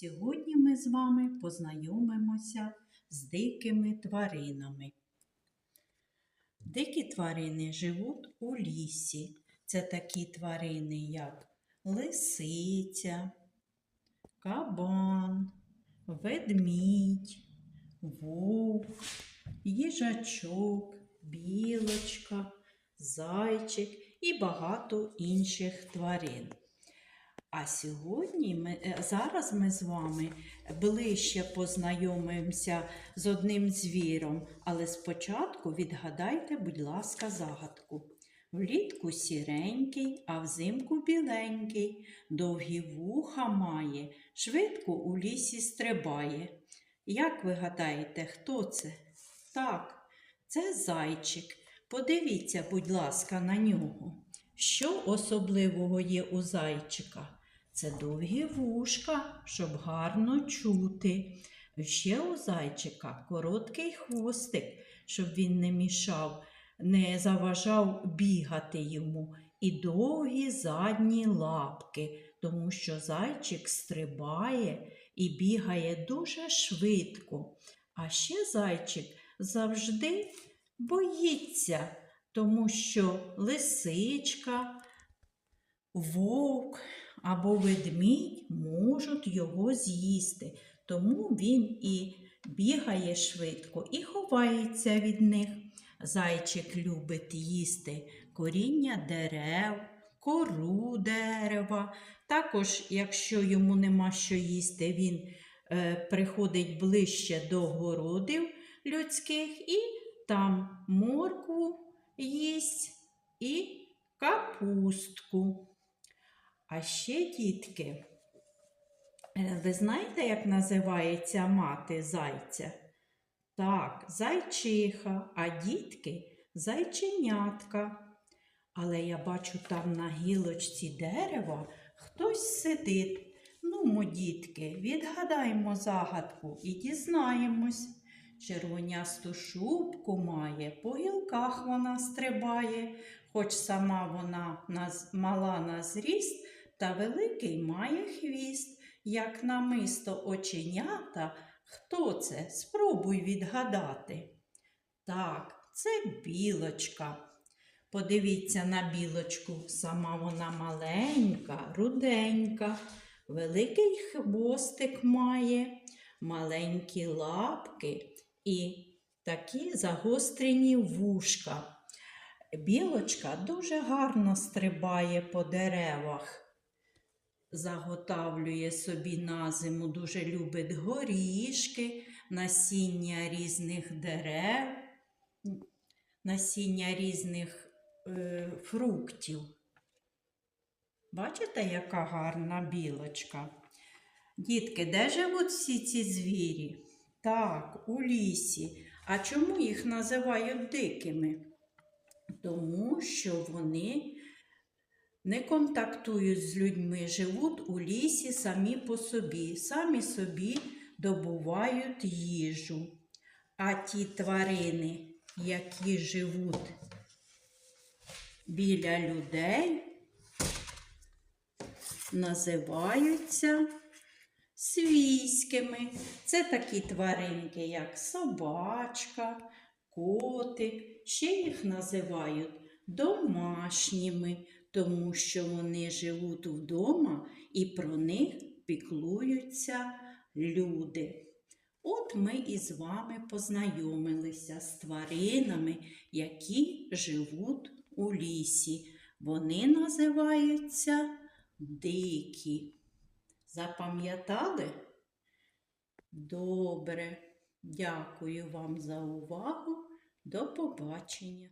Сьогодні ми з вами познайомимося з дикими тваринами. Дикі тварини живуть у лісі. Це такі тварини, як лисиця, кабан, ведмідь, вовк, їжачок, білочка, зайчик і багато інших тварин. А сьогодні ми, е, зараз ми з вами ближче познайомимося з одним звіром, але спочатку відгадайте, будь ласка, загадку. Влітку сіренький, а взимку біленький, довгі вуха має, швидко у лісі стрибає. Як ви гадаєте, хто це? Так, це зайчик. Подивіться, будь ласка, на нього. Що особливого є у зайчика? Це довгі вушка, щоб гарно чути. Ще у зайчика короткий хвостик, щоб він не мішав, не заважав бігати йому, і довгі задні лапки, тому що зайчик стрибає і бігає дуже швидко. А ще зайчик завжди боїться, тому що лисичка, вовк або ведмідь можуть його з'їсти, тому він і бігає швидко і ховається від них. Зайчик любить їсти коріння дерев, кору дерева. Також, якщо йому нема що їсти, він е, приходить ближче до городів людських і там моркву їсть і капустку. А ще, дітки, е, ви знаєте, як називається мати зайця? Так, зайчиха, а дітки зайченятка. Але я бачу там на гілочці дерева хтось сидить. Ну, дітки, відгадаймо загадку і дізнаємось. Червонясту шубку має, по гілках вона стрибає, хоч сама вона мала на зріст, та великий має хвіст, як намисто оченята. Хто це? Спробуй відгадати. Так, це білочка. Подивіться на білочку, сама вона маленька, руденька, великий хвостик має, маленькі лапки і такі загострені вушка. Білочка дуже гарно стрибає по деревах, заготавлює собі на зиму, дуже любить горішки, насіння різних дерев, насіння різних е, фруктів. Бачите, яка гарна білочка? Дітки, де живуть всі ці звірі? Так, у лісі. А чому їх називають дикими? Тому що вони не контактують з людьми, живуть у лісі самі по собі, самі собі добувають їжу. А ті тварини, які живуть біля людей, називаються свійськими. Це такі тваринки, як собачка, котик. Ще їх називають домашніми, тому що вони живуть вдома і про них піклуються люди. От ми із вами познайомилися з тваринами, які живуть у лісі. Вони називаються дикі. Запам'ятали? Добре. Дякую вам за увагу. До побачення.